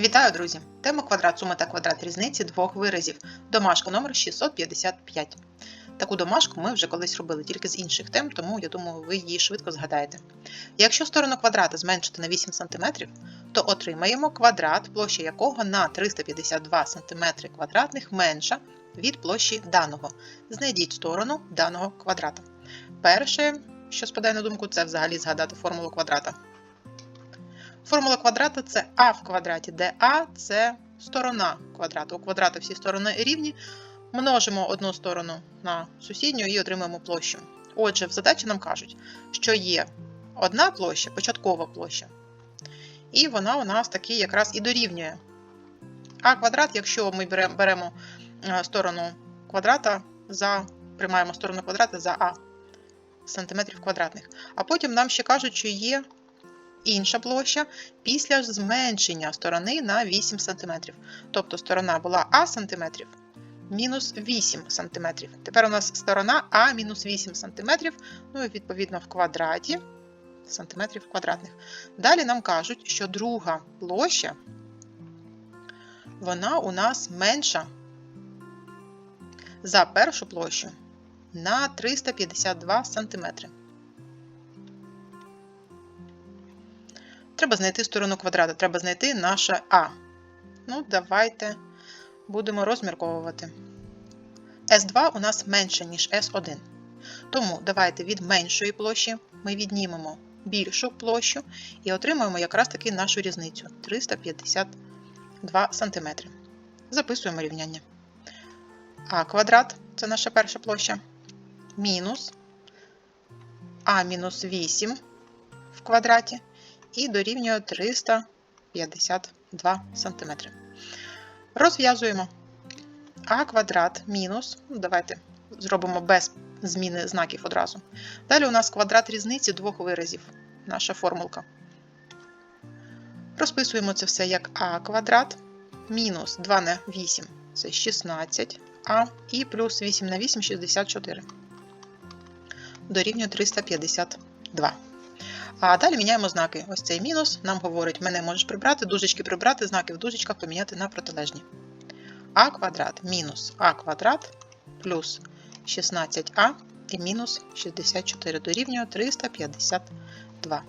Вітаю, друзі! Тема квадрат суми та квадрат різниці двох виразів. Домашка номер 655. Таку домашку ми вже колись робили тільки з інших тем, тому я думаю, ви її швидко згадаєте. Якщо сторону квадрата зменшити на 8 см, то отримаємо квадрат, площа якого на 352 см квадратних менша від площі даного. Знайдіть сторону даного квадрата. Перше, що спадає на думку, це взагалі згадати формулу квадрата. Формула квадрата це а в квадраті, де а це сторона квадрата. У квадрата всі сторони рівні. Множимо одну сторону на сусідню і отримаємо площу. Отже, в задачі нам кажуть, що є одна площа, початкова площа, і вона у нас таки якраз і дорівнює. А квадрат, якщо ми беремо, беремо е, сторону квадрата за, приймаємо сторону квадрата за а сантиметрів квадратних. А потім нам ще кажуть, що є інша площа після зменшення сторони на 8 см. Тобто сторона була А см, мінус 8 см. Тепер у нас сторона А мінус 8 см, ну і відповідно в квадраті сантиметрів квадратних. Далі нам кажуть, що друга площа, вона у нас менша за першу площу на 352 см. Треба знайти сторону квадрата, треба знайти наше А. Ну, давайте будемо розмірковувати. S2 у нас менше, ніж S1. Тому давайте від меншої площі ми віднімемо більшу площу і отримаємо якраз таки нашу різницю 352 см. Записуємо рівняння. А квадрат це наша перша площа. Мінус А мінус 8 в квадраті і дорівнює 352 см. Розв'язуємо а квадрат мінус, ну, давайте зробимо без зміни знаків одразу. Далі у нас квадрат різниці двох виразів, наша формулка. Розписуємо це все як а квадрат мінус 2 на 8 це 16а, і плюс 8 на 8 64. Дорівнює 352. А далі міняємо знаки. Ось цей мінус нам говорить, мене можеш прибрати, дужечки прибрати, знаки в дужечках поміняти на протилежні. А квадрат мінус А квадрат плюс 16а і мінус 64 дорівнює 352.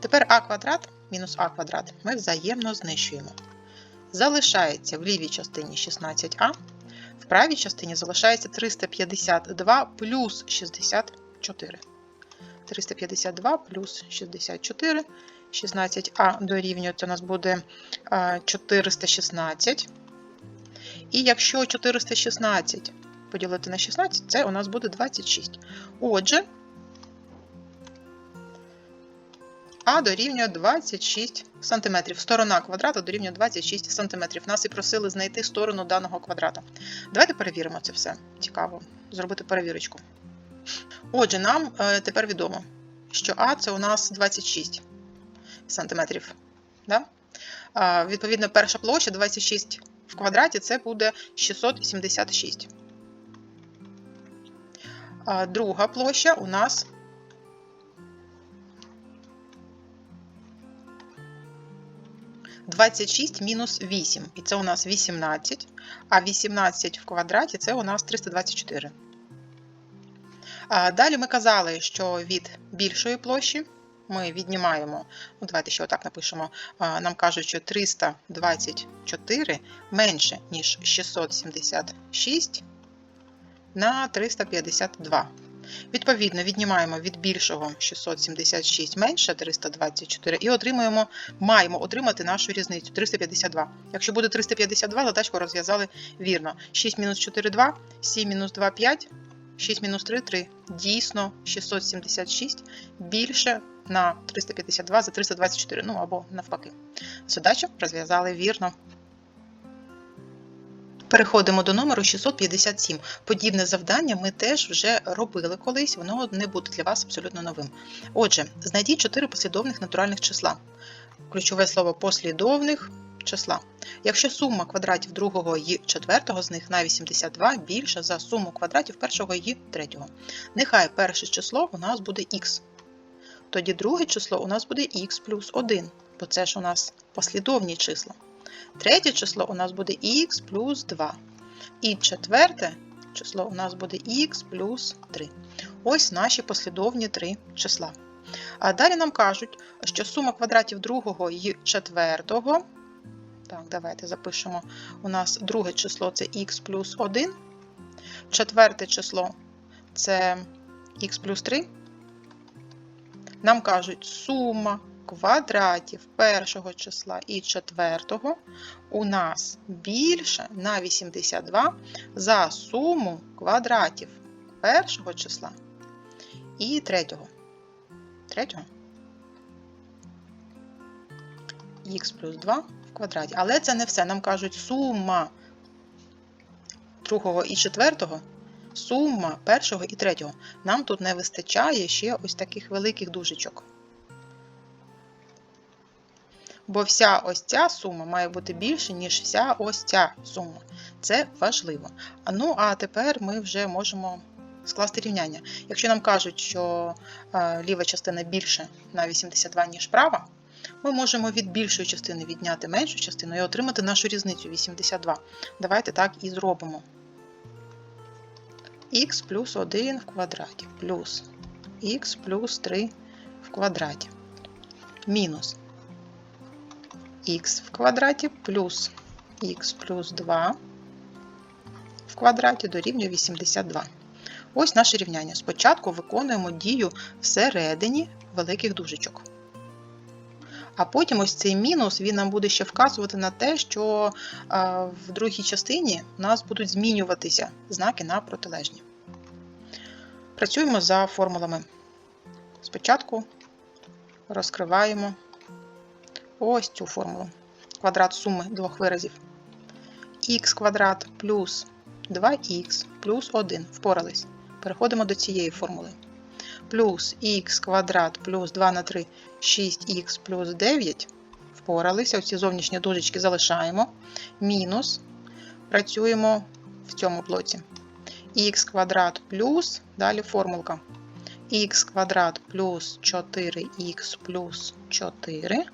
Тепер А квадрат мінус А квадрат ми взаємно знищуємо. Залишається в лівій частині 16а, в правій частині залишається 352 плюс 64. 352 плюс 64. 16а дорівнює, це у нас буде 416. І якщо 416 поділити на 16, це у нас буде 26. Отже, А дорівнює 26 см. Сторона квадрата дорівнює 26 см. Нас і просили знайти сторону даного квадрата. Давайте перевіримо це все. Цікаво зробити перевірочку. Отже, нам е, тепер відомо, що А це у нас 26 сантиметрів. Да? Відповідно, перша площа 26 в квадраті це буде 676. Друга площа у нас Двадцять шість мінус 8, і це у нас 18, а 18 в квадраті це у нас 324. Далі ми казали, що від більшої площі ми віднімаємо, ну давайте ще отак напишемо, нам кажуть, що 324 менше, ніж 676 на 352. Відповідно, віднімаємо від більшого 676 менше 324 і отримуємо, маємо отримати нашу різницю 352. Якщо буде 352, задачку розв'язали вірно. 6 мінус 4 2, 7 мінус 2 5. 6 мінус 3 3. Дійсно, 676 більше на 352 за 324, ну або навпаки. Задачу розв'язали вірно. Переходимо до номеру 657. Подібне завдання ми теж вже робили колись, воно не буде для вас абсолютно новим. Отже, знайдіть 4 послідовних натуральних числа. Ключове слово послідовних числа. Якщо сума квадратів другого і четвертого з них на 82 більша за суму квадратів першого і третього. Нехай перше число у нас буде х. Тоді друге число у нас буде х плюс 1, бо це ж у нас послідовні числа. Третє число у нас буде х плюс 2. І четверте число у нас буде х плюс 3. Ось наші послідовні три числа. А далі нам кажуть, що сума квадратів другого і четвертого. Так, давайте запишемо. У нас друге число це х плюс 1. Четверте число це х плюс 3. Нам кажуть, сума квадратів першого числа і четвертого у нас більше на 82 за суму квадратів першого числа і третього. Третього. х плюс 2 в квадраті. Але це не все. Нам кажуть сума другого і четвертого, сума першого і третього. Нам тут не вистачає ще ось таких великих дужечок. Бо вся ось ця сума має бути більше, ніж вся ось ця сума. Це важливо. Ну, а тепер ми вже можемо скласти рівняння. Якщо нам кажуть, що е, ліва частина більше на 82, ніж права, ми можемо від більшої частини відняти меншу частину і отримати нашу різницю 82. Давайте так і зробимо. х плюс 1 в квадраті плюс х плюс 3 в квадраті мінус х в квадраті плюс х плюс 2 в квадраті дорівнює 82. Ось наше рівняння. Спочатку виконуємо дію всередині великих дужечок. А потім ось цей мінус він нам буде ще вказувати на те, що в другій частині у нас будуть змінюватися знаки на протилежні. Працюємо за формулами. Спочатку розкриваємо ось цю формулу. Квадрат суми двох виразів. х квадрат плюс 2х плюс 1. Впорались. Переходимо до цієї формули. Плюс х квадрат плюс 2 на 3 6х плюс 9. Впоралися. Оці зовнішні дужечки залишаємо. Мінус. Працюємо в цьому блоці. х квадрат плюс, далі формулка. х квадрат плюс 4х плюс 4.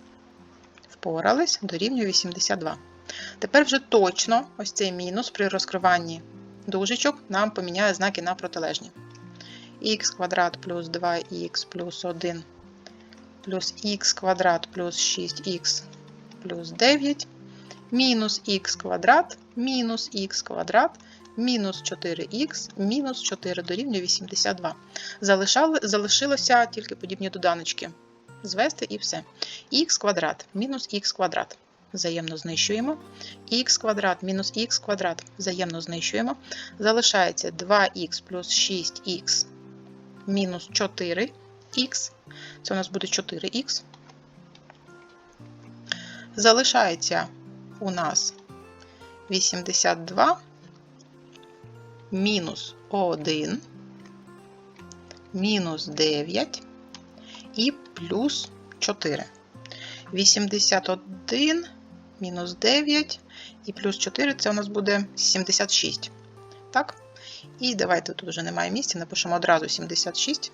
Впорались, дорівнює 82. Тепер вже точно ось цей мінус при розкриванні дужечок нам поміняє знаки на протилежні. Х квадрат плюс 2х плюс 1 плюс х квадрат плюс 6х плюс 9 мінус х квадрат мінус х квадрат мінус 4х мінус 4 дорівнює 82. Залишали, залишилося тільки подібні доданочки. Звести і все. х квадрат мінус х квадрат. Взаємно знищуємо. х квадрат мінус х квадрат взаємно знищуємо. Залишається 2х плюс 6х мінус 4х. Це у нас буде 4х. Залишається у нас 82 мінус 1, мінус 9 і плюс 4. 81 мінус 9 і плюс 4 це у нас буде 76. Так? І давайте тут вже немає місця, напишемо одразу 76.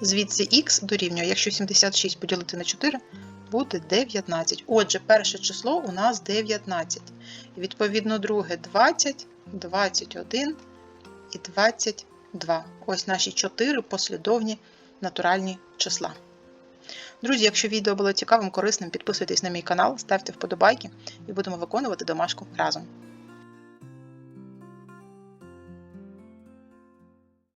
Звідси х дорівнює, якщо 76 поділити на 4, буде 19. Отже, перше число у нас 19. Відповідно, друге 20, 21 і 22. Ось наші 4 послідовні натуральні числа. Друзі, якщо відео було цікавим, корисним, підписуйтесь на мій канал, ставте вподобайки і будемо виконувати домашку разом.